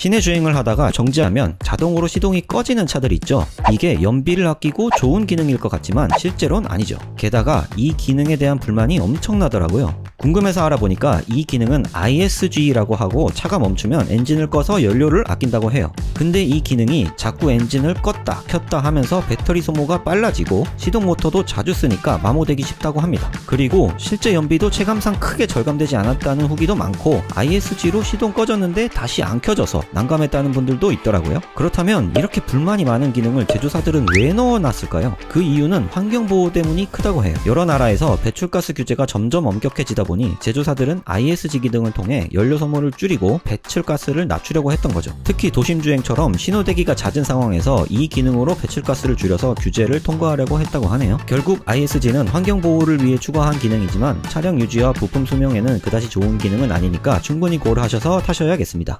시내 주행을 하다가 정지하면 자동으로 시동이 꺼지는 차들 있죠. 이게 연비를 아끼고 좋은 기능일 것 같지만 실제로는 아니죠. 게다가 이 기능에 대한 불만이 엄청나더라고요. 궁금해서 알아보니까 이 기능은 ISG라고 하고 차가 멈추면 엔진을 꺼서 연료를 아낀다고 해요. 근데 이 기능이 자꾸 엔진을 껐다 켰다 하면서 배터리 소모가 빨라지고 시동 모터도 자주 쓰니까 마모되기 쉽다고 합니다. 그리고 실제 연비도 체감상 크게 절감되지 않았다는 후기도 많고 ISG로 시동 꺼졌는데 다시 안 켜져서 난감했다는 분들도 있더라고요. 그렇다면 이렇게 불만이 많은 기능을 제조사들은 왜 넣어놨을까요? 그 이유는 환경 보호 때문이 크다고 해요. 여러 나라에서 배출가스 규제가 점점 엄격해지다 보니 제조사들은 ISG 기능을 통해 연료 소모를 줄이고 배출가스를 낮추려고 했던 거죠. 특히 도심 주행처럼 신호대기가 잦은 상황에서 이 기능으로 배출가스를 줄여서 규제를 통과하려고 했다고 하네요. 결국 ISG는 환경 보호를 위해 추가한 기능이지만 차량 유지와 부품 수명에는 그다지 좋은 기능은 아니니까 충분히 고려하셔서 타셔야겠습니다.